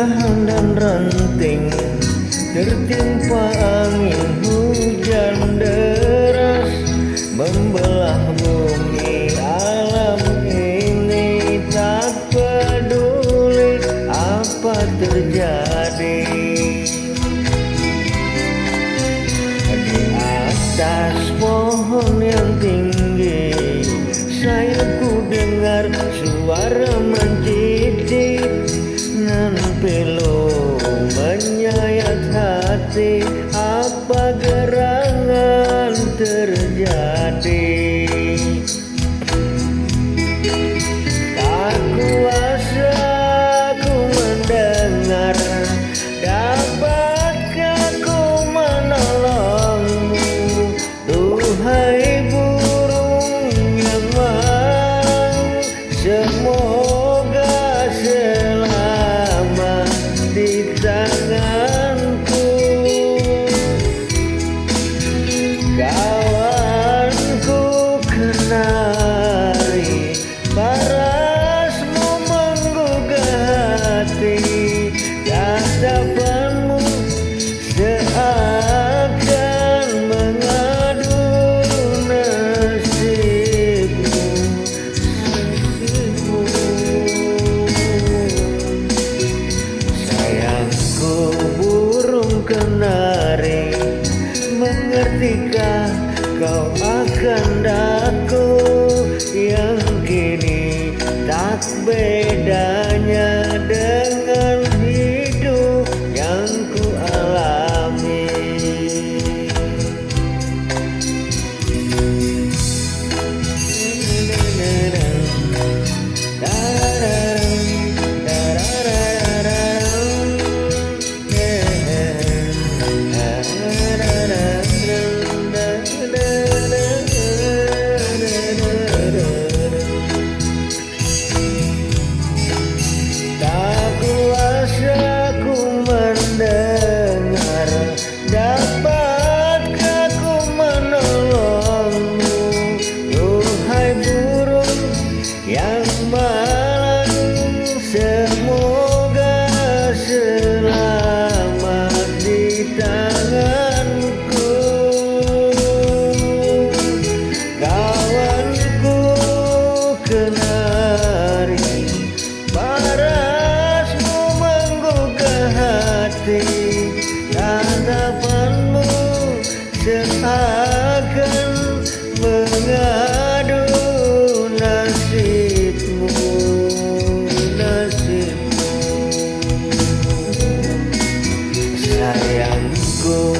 dahan dan ranting Tertimpa angin hujan deras Membelah bumi alam ini. Tak peduli apa terjadi. Di atas pohon yang tinggi Saya ku dengar suara mencidit Apa gerangan terjadi? Tak kuasa ku mendengar Dapatkah ku menolongmu? Duhai burung yang malang Mengertikah kau akan daku Yang kini tak bedanya Oh.